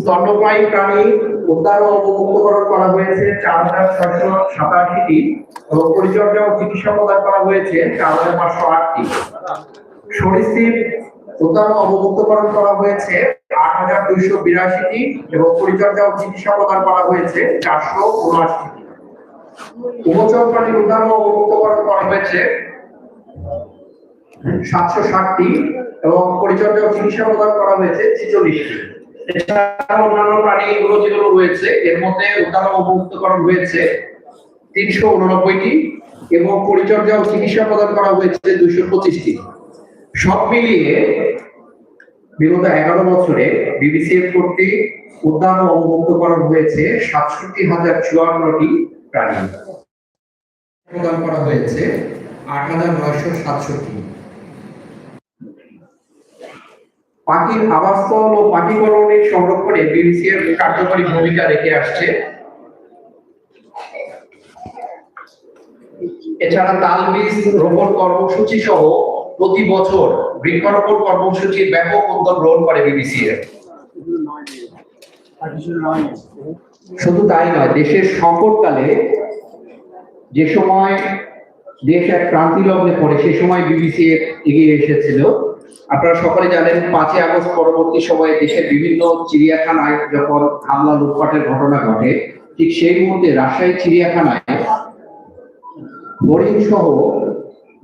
স্তন্যপায়ী প্রাণী উদ্ধার ও অবমুক্তকরণ করা হয়েছে চার হাজার ছয়শো সাতাশিটি এবং পরিচর্যা ও চিকিৎসা প্রদান করা হয়েছে চার হাজার পাঁচশো আটটি। সরীসৃপ উদ্ধার ও অবমুক্তকরণ করা হয়েছে আট হাজার দুইশো বিরাশিটি এবং পরিচর্যা ও চিকিৎসা প্রদান করা হয়েছে চারশো উনআশিটি। উভচর প্রাণী উদ্ধার ও অবমুক্তকরণ করা হয়েছে সাতশো ষাটটি এবং পরিচর্যা ও চিকিৎসা প্রদান করা হয়েছে ছেচল্লিশটি। অন্যান্য প্রাণীগুলো যেগুলো রয়েছে, এর মধ্যে ও অবমুক্তকরণ হয়েছে, তিনশো উননব্বইটি এবং পরিচর্যা ও চিকিৎসা প্রদান করা হয়েছে দুইশো পঁচিশটি। সব মিলিয়ে বিগত এগারো বছরে বিবিসিএফ কর্তৃক উদ্যান অবমুক্তকরণ হয়েছে সাতষট্টি হাজার চুয়ান্নটি প্রাণী। প্রদান করা হয়েছে আট হাজার নয়শো সাতষট্টি। পাখির আবাসস্থল ও পাখি কলোনি সংরক্ষণে বিবিসিএফ কার্যকরী ভূমিকা রেখে আসছে। এছাড়া তাল বীজ রোপণ কর্মসূচি সহ প্রতি বছর বৃক্ষরোপণ কর্মসূচির ব্যাপক উদ্যোগ গ্রহণ করে বিবিসিএফ শুধু তাই নয়, দেশের সংকটকালে যে সময় দেশ এক ক্রান্তি লগ্নে পড়ে, সে সময় বিবিসি এগিয়ে এসেছিল। আপনারা সকলে জানেন, পাঁচই আগস্ট পরবর্তী সময়ে দেশের বিভিন্ন চিড়িয়াখানায় যখন হামলা, লুটপাটের ঘটনা ঘটে, ঠিক সেই মুহূর্তে রাজশাহী চিড়িয়াখানায় হরিণ সহ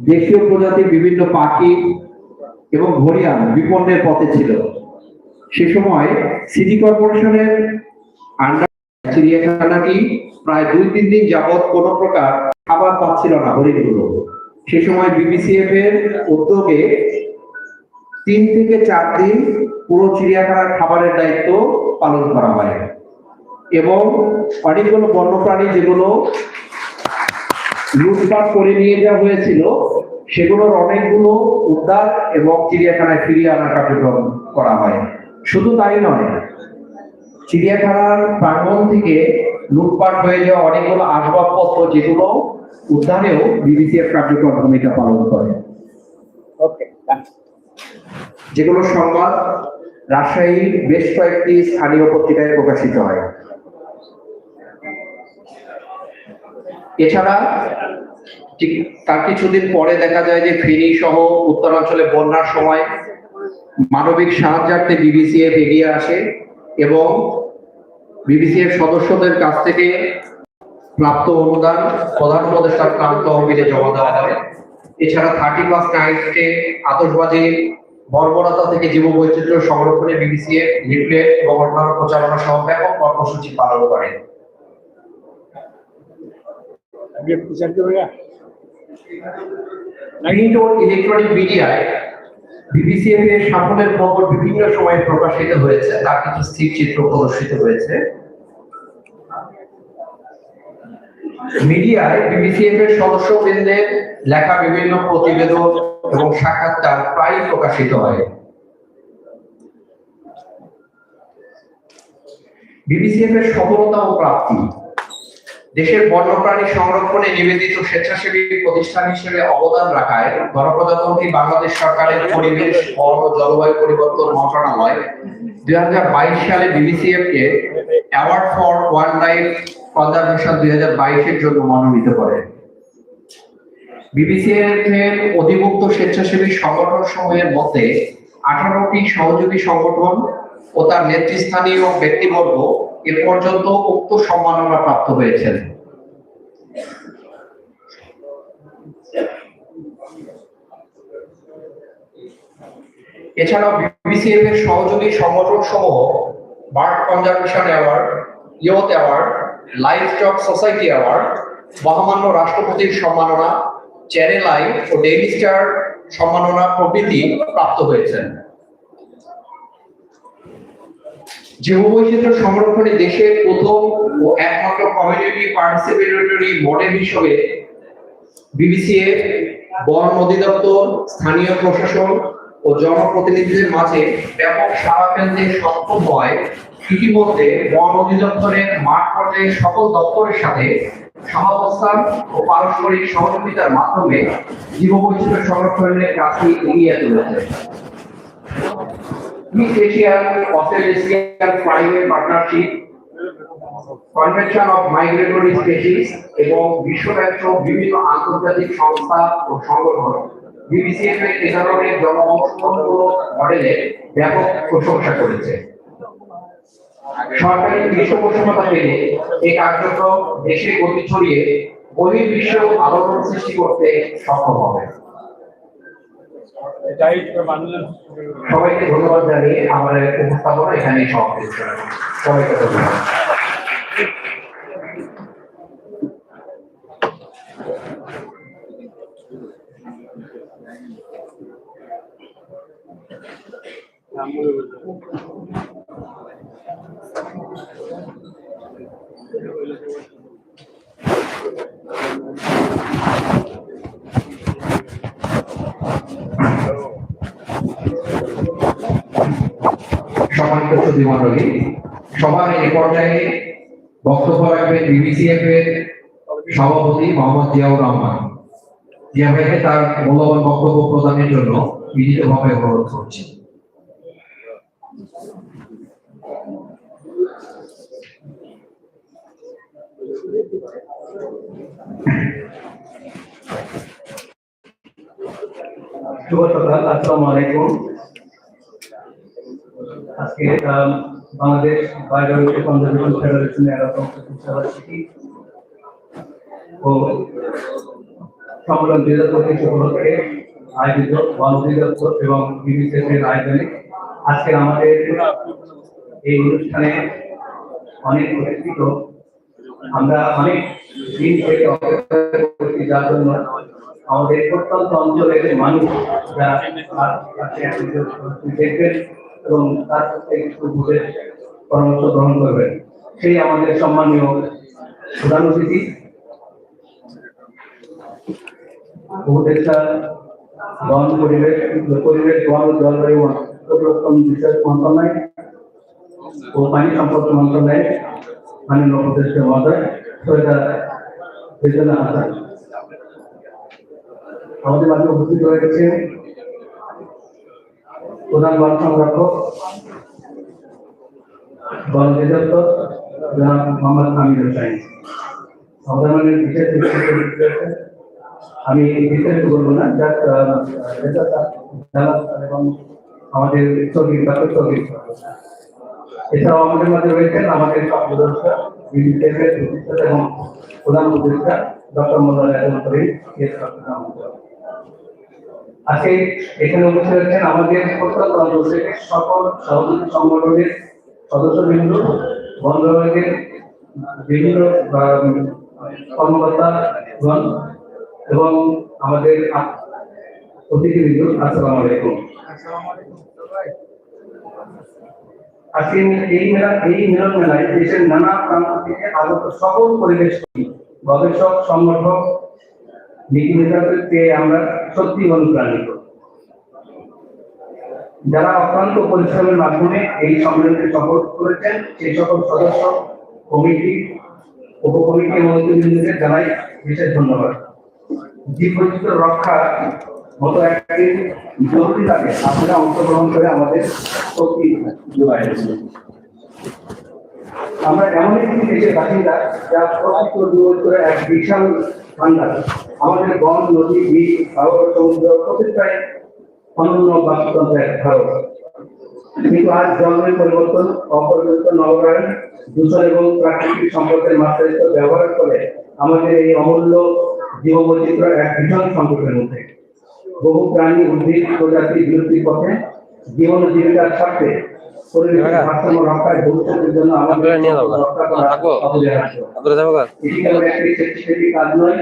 দেশীয় প্রজাতির বিভিন্ন পাখি এবং ঘড়িয়াল বিপন্নের পথে ছিল। সে সময় সিটি কর্পোরেশনের আন্ডার চিড়িয়াখানাটি প্রায় দুই তিন দিন যাবৎ কোন প্রকার খাবার পাচ্ছিল না হরিণগুলো। সে সময় বিবিসিএফ এর উদ্যোগে তিন থেকে চার দিন পুরো চিড়িয়াখানার খাবারের দায়িত্ব পালন করা হয়। এবং অনেকগুলো বন্যপ্রাণী যেগুলো লুটপাট করে নিয়ে যাওয়া হয়েছিল, সেগুলোর অনেকগুলো উদ্ধার এবং চিড়িয়াখানায় ফিরিয়ে আনার কার্যক্রম করা হয়। শুধু তাই নয়, চিড়িয়াখানার প্রাঙ্গণ থেকে লুটপাট হয়ে যাওয়া অনেকগুলো আসবাবপত্র যেগুলো উদ্ধারেও বিবিসিএফ কার্যক্রম ভূমিকা পালন করে। ওকে যেগুলো সংবাদ রাজশাহীর বেশ কয়েকটি স্থানীয় পত্রিকায় প্রকাশিত হয়। এছাড়া ঠিক তার কিছুদিন পরে দেখা যায় যে ফেনী সহ উত্তরাঞ্চলে বন্যার সময় মানবিক সাহায্যার্থে বিবিসিএফ এগিয়ে আসে এবং বিবিসিএফ সদস্যদের কাছ থেকে প্রাপ্ত অনুদান প্রধান উপদেষ্টার প্রান্ত তহবিলে জমা দেওয়া হয়। এছাড়া থার্টি প্লাস নাইটে আতশবাজি বর্বরতা থেকে জীববৈচিত্র্য সংরক্ষণে বিবিসিএ লিফলেট এবং অন্যান্য প্রচারণা সহ ব্যাপক কর্মসূচি পালন করেন ইলেকট্রনিক মিডিয়ায় বিবিসিএফ এর সাফল্যের খবর বিভিন্ন সময়ে প্রকাশিত হয়েছে তার কিছু স্থির চিত্র প্রদর্শিত হয়েছে। মিডিয়ায় বিবিসিএফ এর সদস্যবৃন্দের লেখা বিভিন্ন প্রতিবেদন এবং সাক্ষাৎকার প্রায়ই প্রকাশিত হয়। বিবিসিএফ এর সফলতা ও প্রাপ্তি। দেশের বন্যপ্রাণী সংরক্ষণে নিবেদিত স্বেচ্ছাসেবী প্রতিষ্ঠান হিসেবে অবদান রাখায় গণপ্রজাতন্ত্রী বাংলাদেশ সরকারের পরিবেশ, বন ও জলবায়ু পরিবর্তন মন্ত্রণালয় দুই হাজার বাইশ সালে BBCF K award for wild life conservation দুই হাজার বাইশের জন্য মনোনীত করে। বিবিসিএফ এর অধিভুক্ত স্বেচ্ছাসেবী সংগঠন সমূহের মধ্যে আঠারোটি সহযোগী সংগঠন ও তার নেতৃস্থানীয় ব্যক্তিবর্গ এ পর্যন্ত উক্ত সম্মাননা প্রাপ্ত হয়েছেন। এছাড়াও বিবিসিএফ এর সহযোগী সংগঠন সমূহ বার্ড কনজারভেশন অ্যাওয়ার্ড, ইয়ত award life stock society award মহামান্য রাষ্ট্রপতির সম্মাননা চ্যানেল আই ও ডেইলি স্টার সম্মাননা প্রভৃতি প্রাপ্ত হয়েছেন। সংরক্ষণে দেশের প্রথম ও একমাত্র কমিউনিটি পার্টিসিপেটরি মডেল হিসেবে বিবিসিএ বন অধিদপ্তর, স্থানীয় প্রশাসন ও জনপ্রতিনিধিদের মাঝে ব্যাপক সাড়া ফেলতে সক্ষম হয়। ইতিমধ্যে বন অধিদপ্তরের মাঠ পর্যায়ে সকল দপ্তরের সাথে সহাবস্থান ও পারস্পরিক সহযোগিতার মাধ্যমে জীববৈচিত্র্য সংরক্ষণের কাজটি এগিয়ে চলেছে। Asian Australasian Climate Partnership convention of migratory species এবং বিশ্বব্যাপী বিভিন্ন আন্তর্জাতিক সংস্থা ও সংগঠন। সরকারি পৃষ্ঠপোষকতা পেলে এই কার্যক্রম দেশে গতি ছড়িয়ে বহির্বিশ্ব আলোড়ন সৃষ্টি করতে সক্ষম হবে। সবাইকে ধন্যবাদ জানিয়ে আমার উপস্থাপনা এখানে সমাপ্ত সবাইকে ধন্যবাদ। বক্তব্য বিবিসিএফ এর সভাপতি মোহাম্মদ জিয়াউর রহমান। জিয়া ভাইকে তার মূল্যবান বক্তব্য প্রদানের জন্য বিনীতভাবে অনুরোধ করছি শুভ সকাল আসসালামু আলাইকুম আজকে আম, বাংলাদেশ বায়োলজিক্যাল কনজারভেশন ফেডারেশনের এরকম সিটি ও সম্মেলন দুই হাজার পঁচিশ উপলক্ষে আয়োজিত বন এবং বিবিসিএস আয়োজনে আজকে আমাদের এই অনুষ্ঠানে অনেক প্রশিক্ষিত আমরা অনেক দিন থেকে অপেক্ষা যার জন্য আমাদের প্রত্যন্ত অঞ্চলের মানুষ দেখবেন এবং তার একটু ঘুরে পরামর্শ গ্রহণ করবেন। সেই আমাদের সম্মানীয় প্রধান অতিথি, উপদেষ্টা বন পরিবেশ পরিবেশ বন জলবায়ু পরিবর্তন বিষয়ক মন্ত্রণালয় ও পানি সম্পদ মন্ত্রণালয়ের মাননীয় উপদেষ্টা মহোদয় সরকার বেতন হাসান আমাদের মাঝে উপস্থিত রয়েছে প্রধান বন সংরক্ষক বন অধিদপ্তর মোহাম্মদ আমির হোসাইন আমাদের বিশেষ। আমি বিস্তারিত বলব না এবং আমাদের স্থগিত ডক্টর স্থগিত এছাড়াও আমাদের মাঝে রয়েছেন আমাদের প্রতিষ্ঠাতা এবং প্রধান উপদেষ্টা ডক্টর। আজকে এখানে উপস্থিত আছেন আমাদের সকল সহযোগী সংগঠনের সদস্যবৃন্দ বন্ধ বিভিন্ন এবং আমাদের অতিথিবৃন্দ আসসালামু আলাইকুম আজকে এই মেলা, এই মিলন মেলায় দেশের নানা প্রান্ত থেকে আগত সকল পরিবেশ গবেষক, সংগঠক, নীতি নেতাদেরকে আমরা সত্যি অনুপ্রাণিত যারা অক্লান্ত পরিশ্রমের মাধ্যমে এই সম্মেলনকে সফল করেছেন, সেই সকল সদস্য, কমিটি উপকমিটি এবং জানাই বিশেষ ধন্যবাদ। জীব বৈচিত্র্য রক্ষা মতো একটি জরুরি কাজে আপনারা অংশগ্রহণ করে আমাদের শক্তি যোগায় আমরা এমন একটি দেশের বাসিন্দা যা প্রকৃত জীবনের এক বিশাল ভান্ডার আমাদের বন, নদী দ্বীপ সাগর, সমুদ্র প্রতিটাই অনন্য বাস্তুতন্ত্র এক ভারত। কিন্তু আজ জলবায়ু পরিবর্তন অপরিবর্তিত নগরায়ন দূষণ এবং প্রাকৃতিক সম্পদের মাত্রায়িত ব্যবহার করে আমাদের এই অমূল্য জীববৈচিত্র্য এক ভীষণ সংকটের মধ্যে বহু প্রাণী উদ্ভিদ প্রজাতি বিলুপ্তির পথে জীবন জীবিকার স্বার্থে পরিবেশের ভারসাম্য রক্ষায় ভবিষ্যতের জন্য আমাদের আপনারা নিয়ে যাও না। রক্ষা করা অপরিহার্য আপনারা যাব গা? এটি কেবল একটি স্বেচ্ছাসেবী কাজ নয়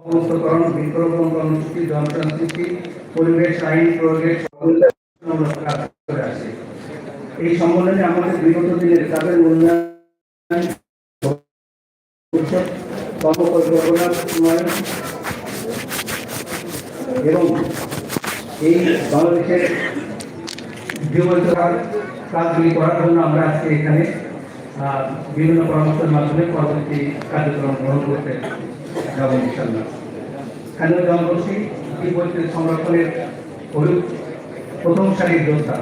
আচ্ছা মুক্তকরণ বৃক্ষরোপণ কর্মসূচি জনসংস্কৃতি পরিবেশ, আইন, প্রয়োগের এই সম্মেলনে আমাদের বিগত দিনের মূল্যায়ন ভবিষ্যৎ কর্মপরিকল্পনা উন্নয়ন এবং এই বাংলাদেশের জীবনধারার কাজগুলি করার জন্য আমরা আজকে এখানে বিভিন্ন পরামর্শের মাধ্যমে পরবর্তী কার্যক্রম গ্রহণ করতে যাব ইনশাল্লাহ স্থানীয় জনগোষ্ঠী পরিস্থিতি সংরক্ষণের অভিযোগ প্রথম সারির যোদ্ধা।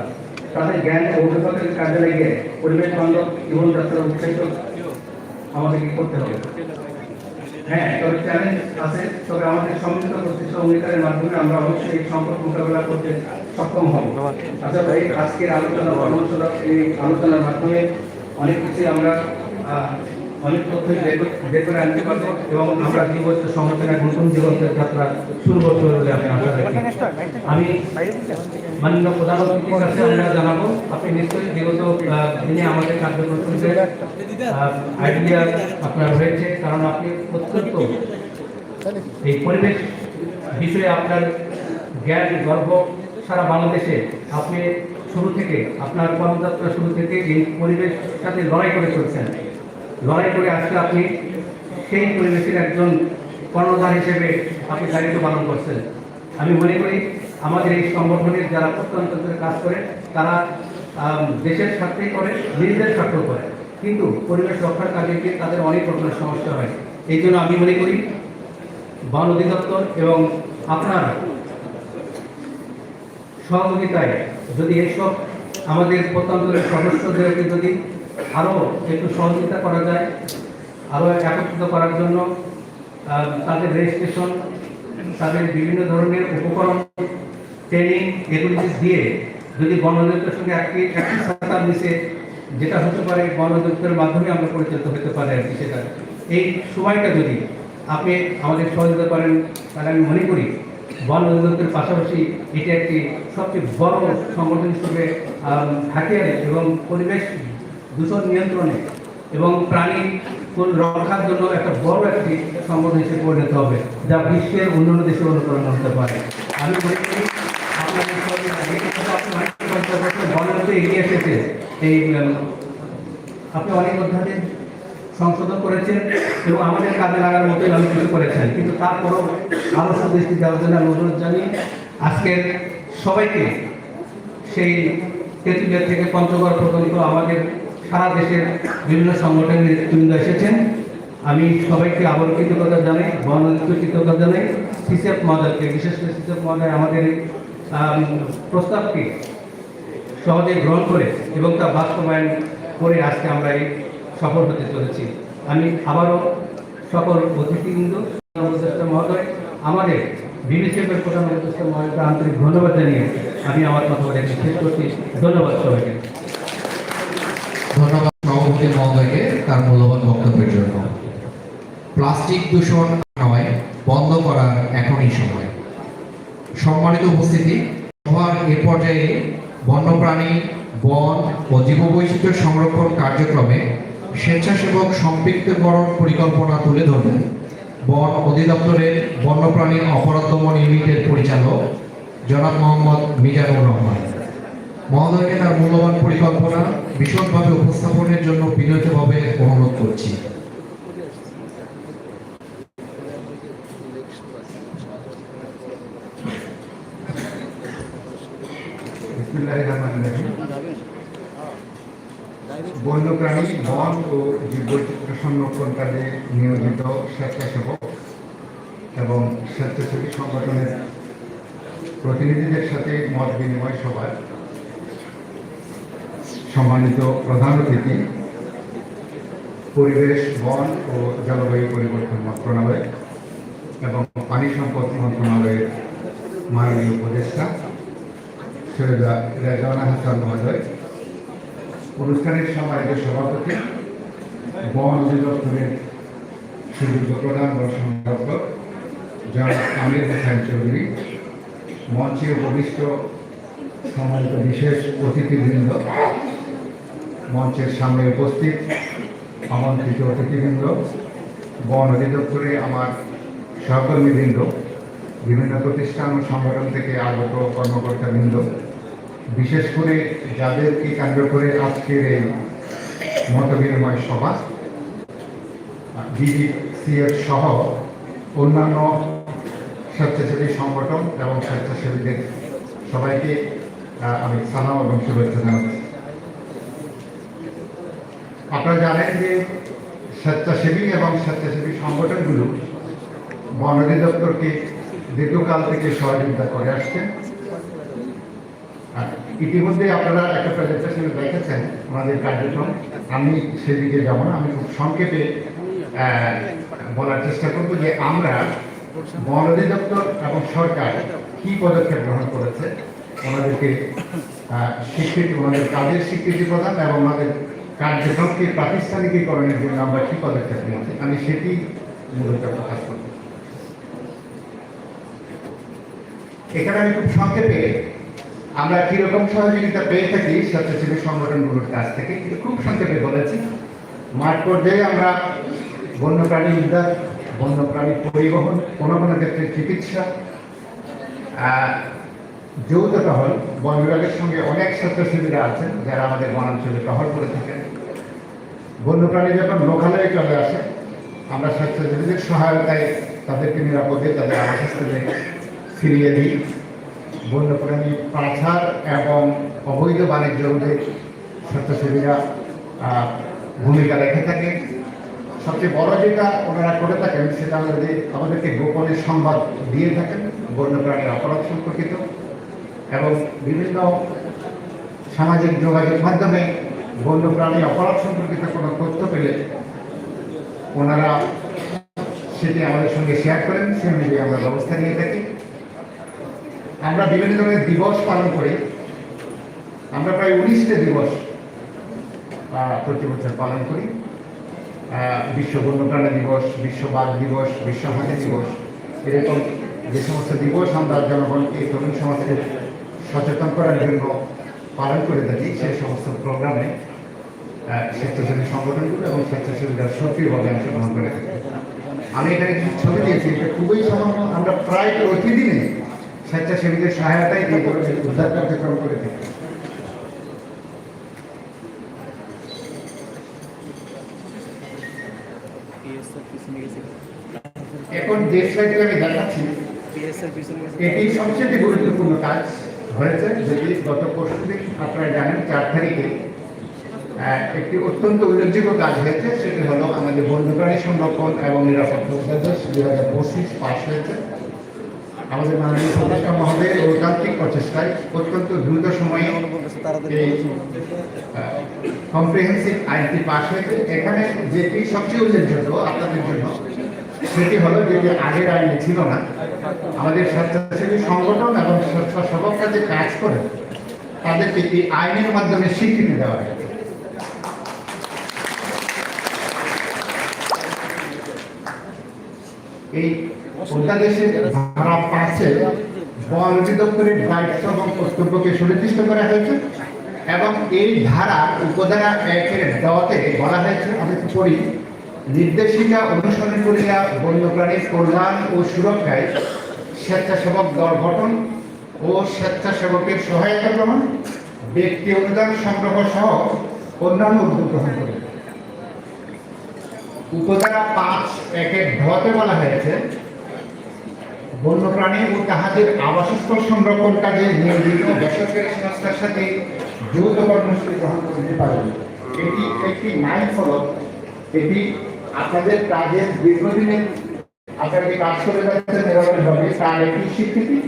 তাদের জ্ঞান ও অভিজ্ঞতার কাজে লাগিয়ে পরিবেশ বান্ধব জীবনযাত্রা উৎসাহিত আমাদেরকে করতে হবে। হ্যাঁ তবে চ্যালেঞ্জ আছে, তবে আমাদের সম্মিলিত প্রচেষ্টা অঙ্গীকারের মাধ্যমে আমরা অবশ্যই এই সংকট মোকাবেলা করতে সক্ষম হব। আচ্ছা ভাই, আজকের আলোচনা এই আলোচনার মাধ্যমে অনেক কিছু আমরা অনেক তথ্যই বের করে- আনতে পারব এবং আমরা নতুন যাত্রা শুরু করতে বলে আমি আশা রাখি। আমি মাননীয় প্রধান অতিথির কাছে আমরা জানাব, আপনি নিশ্চয়ই বিগত দিনে আমাদের আইডিয়া আপনার হয়েছে, কারণ আপনি অত্যন্ত এই পরিবেশ বিষয়ে আপনার জ্ঞান, গর্ব সারা বাংলাদেশে আপনি শুরু থেকে, আপনার কর্মযাত্রা শুরু থেকে এই পরিবেশ সাথে লড়াই করে চলছেন। লড়াই করে আজকে আপনি সেই পরিবেশের একজন কর্ণধার হিসেবে আপনি দায়িত্ব পালন করছেন। আমি মনে করি আমাদের এই সংগঠনের যারা প্রত্যন্ত কাজ করে, তারা দেশের স্বার্থেই করে, নিজেদের স্বার্থেও করে। কিন্তু পরিবেশ রক্ষার কাজে গিয়ে তাদের অনেক রকমের সমস্যা হয়। এই জন্য আমি মনে করি বন অধিদপ্তর এবং আপনার সহযোগিতায় যদি এসব আমাদের প্রত্যন্তরের সদস্যদেরকে যদি আরও একটু সহযোগিতা করা যায় আরও একত্রিত করার জন্য তাদের রেজিস্ট্রেশন তাদের বিভিন্ন ধরনের উপকরণ ট্রেনিং এগুলি দিয়ে যদি বন সঙ্গে একটি একটি সরকার নিচে যেটা হতে পারে বন মাধ্যমে আমরা পরিচালিত হতে পারে আর কি সেটা। এই সময়টা যদি আপনি আমাদের সহযোগিতা করেন, তাহলে আমি মনে করি অধিদপ্তরের পাশাপাশি এটি একটি সবচেয়ে বড় সংগঠন হিসেবে হাতিয়ারে এবং পরিবেশ দূষণ নিয়ন্ত্রণে এবং প্রাণী রক্ষার জন্য একটা বড় একটি সংগঠন হিসেবে পরিণত হবে, যা বিশ্বের অন্যান্য দেশে অনুকরণ হতে পারে। আমি মনে এগিয়ে এসেছে। এই আপনি অনেক অধ্যাদেশ সংশোধন করেছেন এবং আমাদের কাজে লাগার মতোই অনেক কিছু করেছেন। কিন্তু তারপরও আদর্শ দৃষ্টি দেওয়ার জন্য আমি অনুরোধ জানিয়ে আজকের সবাইকে সেই তেঁতুলিয়া থেকে পঞ্চগড় পর্যন্ত আমাদের সারা দেশের বিভিন্ন সংগঠনের নেতৃবৃন্দ এসেছেন। আমি সবাইকে আবার কৃতজ্ঞতা জানাই বন কৃতজ্ঞতা জানাই। সিসেফ মহোদয়কে বিশেষ করে সিসেফ মহোদয় আমাদের প্রস্তাবটি সহজে গ্রহণ করে এবং তা বাস্তবায়ন করে আজকে আমরা এই সফল হতে চলেছি। আমি আবারও সকল অতিথিবৃন্দ উপদেষ্টা মহোদয়, আমাদের বিবিসিএফের প্রধান উপদেষ্টা আন্তরিক ধন্যবাদ জানিয়ে আমি আমার কথা শেষ করছি। ধন্যবাদ সবাইকে। ধন্যবাদ। সভাপতি মহোদয়কে তার মূল্যবান বক্তব্যের জন্য। প্লাস্টিক দূষণ নয়, বন্ধ করার এখনই সময়। সম্মানিত উপস্থিতি, সভার এ পর্যায়ে বন্যপ্রাণী, বন ও জীববৈচিত্র্য সংরক্ষণ কার্যক্রমে স্বেচ্ছাসেবক সম্পৃক্তকরণ পরিকল্পনা তুলে ধরবেন বন অধিদপ্তরের বন্যপ্রাণী অপরাধ দমন ইউনিটের পরিচালক জনাব মোহাম্মদ মিজানুর রহমান। মহোদয়কে তার মূল্যবান পরিকল্পনা বিশদভাবে উপস্থাপনের জন্য বিনীতভাবে অনুরোধ করছি। বন্যপ্রাণী বন ও জীববৈচিত্র্য সংরক্ষণ কাজে নিয়োজিত স্বেচ্ছাসেবক এবং স্বেচ্ছাসেবী সংগঠনের প্রতিনিধিদের সাথে মত বিনিময় সভায় সম্মানিত প্রধান অতিথি, পরিবেশ, বন ও জলবায়ু পরিবর্তন মন্ত্রণালয় এবং পানি সম্পদ মন্ত্রণালয়ের মাননীয় উপদেষ্টা সৈয়দা রেজানা হাসান মহোদয়। অনুষ্ঠানের সম্মানিত সভাপতি, বন অধিদপ্তরের সুযোগ্য প্রধান ও সংরক্ষক জনাব আমির হোসেন চৌধুরী, মঞ্চে উপবিষ্ট সম্মানিত বিশেষ অতিথিবৃন্দ মঞ্চের সামনে উপস্থিত আমন্ত্রিত অতিথিবৃন্দ, বন অধিদপ্তরে আমার সহকর্মীবৃন্দ, বিভিন্ন প্রতিষ্ঠান ও সংগঠন থেকে আগত কর্মকর্তাবৃন্দ। বিশেষ করে যাদেরকে কেন্দ্র করে আজকের এই মতবিনিময় সভা বিবিসিএফ সহ অন্যান্য স্বেচ্ছাসেবী সংগঠন এবং স্বেচ্ছাসেবীদের সবাইকে আমি সালাম এবং শুভেচ্ছা জানাচ্ছি। আপনারা জানেন যে স্বেচ্ছাসেবী এবং স্বেচ্ছাসেবী সংগঠনগুলো বন অধিদপ্তরকে দীর্ঘকাল থেকে সহযোগিতা করে আসছে। ইতিমধ্যে আপনারা একটা প্রেজেন্টেশনে দেখেছেন আমাদের কার্যক্রম। আমি সেদিকে যাব না, আমি খুব সংক্ষেপে বলার চেষ্টা করব যে আমরা বন অধিদপ্তর এবং সরকার কি পদক্ষেপ গ্রহণ করেছে, ওনাদেরকে স্বীকৃতি, ওনাদের কাজের স্বীকৃতি প্রদান এবং ওনাদের কার্যক্রমকে প্রাতিষ্ঠানিকীকরণের জন্য আমরা কি পদক্ষেপ নিয়েছি, আমি সেটি মূলত প্রকাশ করব এখানে আমি খুব সংক্ষেপে আমরা কীরকম সহযোগিতা পেয়ে থাকি, স্বেচ্ছাসেবী সংগঠনগুলোর কাছ থেকে কিন্তু খুব সংক্ষেপে বলেছি। মাঠ পর্যায়ে আমরা বন্যপ্রাণী উদ্ধার বন্যপ্রাণী পরিবহন, কোনো কোনো ক্ষেত্রে চিকিৎসা আহ, যৌথ টহল বন বিভাগের সঙ্গে অনেক স্বেচ্ছাসেবীরা আছেন যারা আমাদের বনাঞ্চলে টহল করে থাকেন। বন্যপ্রাণী যখন লোকালয়ে চলে আসে আমরা স্বেচ্ছাসেবীদের সহায়তায় তাদেরকে নিরাপদে তাদের আবাসস্থলে ফিরিয়ে দিই। বন্যপ্রাণী পাচার এবং অবৈধ বাণিজ্য স্বেচ্ছাসেবীরা ভূমিকা রেখে থাকে। সবচেয়ে বড় যেটা ওনারা করে থাকেন সেটা আমাদের আমাদেরকে গোপনে সংবাদ দিয়ে থাকেন বন্যপ্রাণীর অপরাধ সম্পর্কিত। এবং বিভিন্ন সামাজিক যোগাযোগ মাধ্যমে বন্যপ্রাণী অপরাধ সম্পর্কিত কোনো তথ্য পেলে ওনারা সেটি আমাদের সঙ্গে শেয়ার করেন সে অনুযায়ী আমরা ব্যবস্থা নিয়ে থাকি। আমরা বিভিন্ন ধরনের দিবস পালন করি। আমরা প্রায় উনিশটা দিবস প্রতি বছর পালন করি। বিশ্ব বন্যপ্রাণী দিবস, বিশ্ব বাঘ দিবস, বিশ্ব হাতি দিবস, এরকম যে সমস্ত দিবস আমরা জনগণকে তরুণ সমাজকে সচেতন করার জন্য পালন করে থাকি সেই সমস্ত প্রোগ্রামে স্বেচ্ছাসেবী সংগঠনগুলো এবং স্বেচ্ছাসেবীরা সক্রিয়ভাবে অংশগ্রহণ করে থাকে। আমি এখানে কিছু ছবি দিয়েছি এটা খুবই সামান্য আমরা প্রায় প্রতিদিনে স্বেচ্ছাসেবীদের সহায়তায় এই উদ্ধার কার্যক্রম করে থাকি। এখন যে স্লাইডে আমি দেখাচ্ছি এটি সবচেয়ে গুরুত্বপূর্ণ কাজ। হয়েছে যেটি গত পরশুদিন আপনারা জানেন চার তারিখে একটি অত্যন্ত উল্লেখযোগ্য কাজ হয়েছে, সেটি হলো আমাদের বন্যপ্রাণী সংরক্ষণ এবং নিরাপত্তা দুই হাজার পঁচিশ পাশ হয়েছে। আমাদের মাননীয় উপদেষ্টা মহোদয়ের ঐকান্তিক প্রচেষ্টায় অত্যন্ত দ্রুত সময়ে এই কম্প্রিহেন্সিভ আইনটি পাশ হয়েছে। এখানে যেটি সবচেয়ে উল্লেখযোগ্য আপনাদের জন্য, সেটি হলো যেটি আগের আইনে ছিল না আমাদের স্বেচ্ছাসেবী সংগঠন এবং স্বেচ্ছাসেবক কাজে কাজ করে, তাদেরকে এই আইনের মাধ্যমে স্বীকৃতি দেওয়া হয়েছে। এই অধ্যাদেশের ধারা পাঁচে বন অধিদপ্তরের দায়িত্ব এবং কর্তব্যকে সুনির্দিষ্ট করা হয়েছে এবং এই ধারা উপধারা একের দেওয়াতে বলা হয়েছে, আমি পড়ি নির্দেশিকা অনুসরণ করিয়া বন্যপ্রাণীর কল্যাণ ও সুরক্ষায় স্বেচ্ছাসেবক দল গঠন ও স্বেচ্ছাসেবকের সহায়তা গ্রহণ, ব্যক্তি অনুদান সংগ্রহ সহ অন্যান্য উদ্যোগ গ্রহণ করে। উপধারা পাঁচ একের ধতে বলা হয়েছে, বন্যপ্রাণী ও তাহাদের আবাসস্থল সংরক্ষণ কাজে নিয়োজিত বেসরকারি সংস্থার সাথে যৌথ কর্মসূচি গ্রহণ করতে পারবে এটি একটি মাইল ফলক এটি আপনাদের কাজের দীর্ঘদিনের আপনারা কাজ করে যাচ্ছেন নিরবেশভাবে তার একটি স্বীকৃতি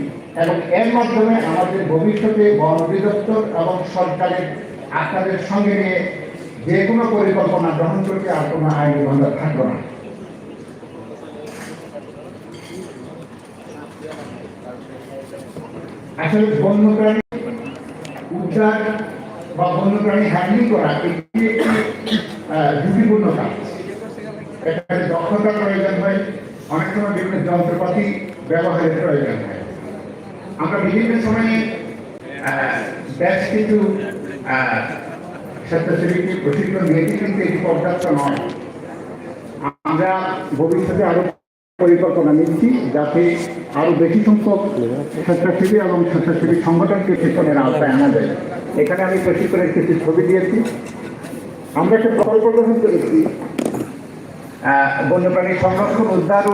এবং এর মাধ্যমে আমাদের ভবিষ্যতে বন অধিদপ্তর এবং সরকারের আপনাদের সঙ্গে নিয়ে যে কোনো পরিকল্পনা গ্রহণ করতে আর কোনো আইনি বন্ধ থাকবে না। আসলে বন্যপ্রাণী উদ্ধার বা বন্যপ্রাণী হ্যান্ডলিং করা এটি একটি ঝুঁকিপূর্ণ কাজ। এখানে দক্ষতার প্রয়োজন হয় অনেক সময় বিভিন্ন যন্ত্রপাতি ব্যবহারের প্রয়োজন হয়। আমরা বিভিন্ন সময়ে বেশ আহ, স্বেচ্ছাসেবীকে প্রশিক্ষণ নিয়েছি কিন্তু এটি পর্যাপ্ত নয়। আমরা ভবিষ্যতে আরও পরিকল্পনা নিচ্ছি যাতে আরও বেশি সংখ্যক স্বেচ্ছাসেবী এবং স্বেচ্ছাসেবী সংগঠনকে শিক্ষণের আওতায় আনা যায়। এখানে আমি করে কিছু ছবি দিয়েছি। আমরা একটা প্রকল্প গ্রহণ করেছি। বন্যপ্রাণী সংরক্ষণ উদ্ধার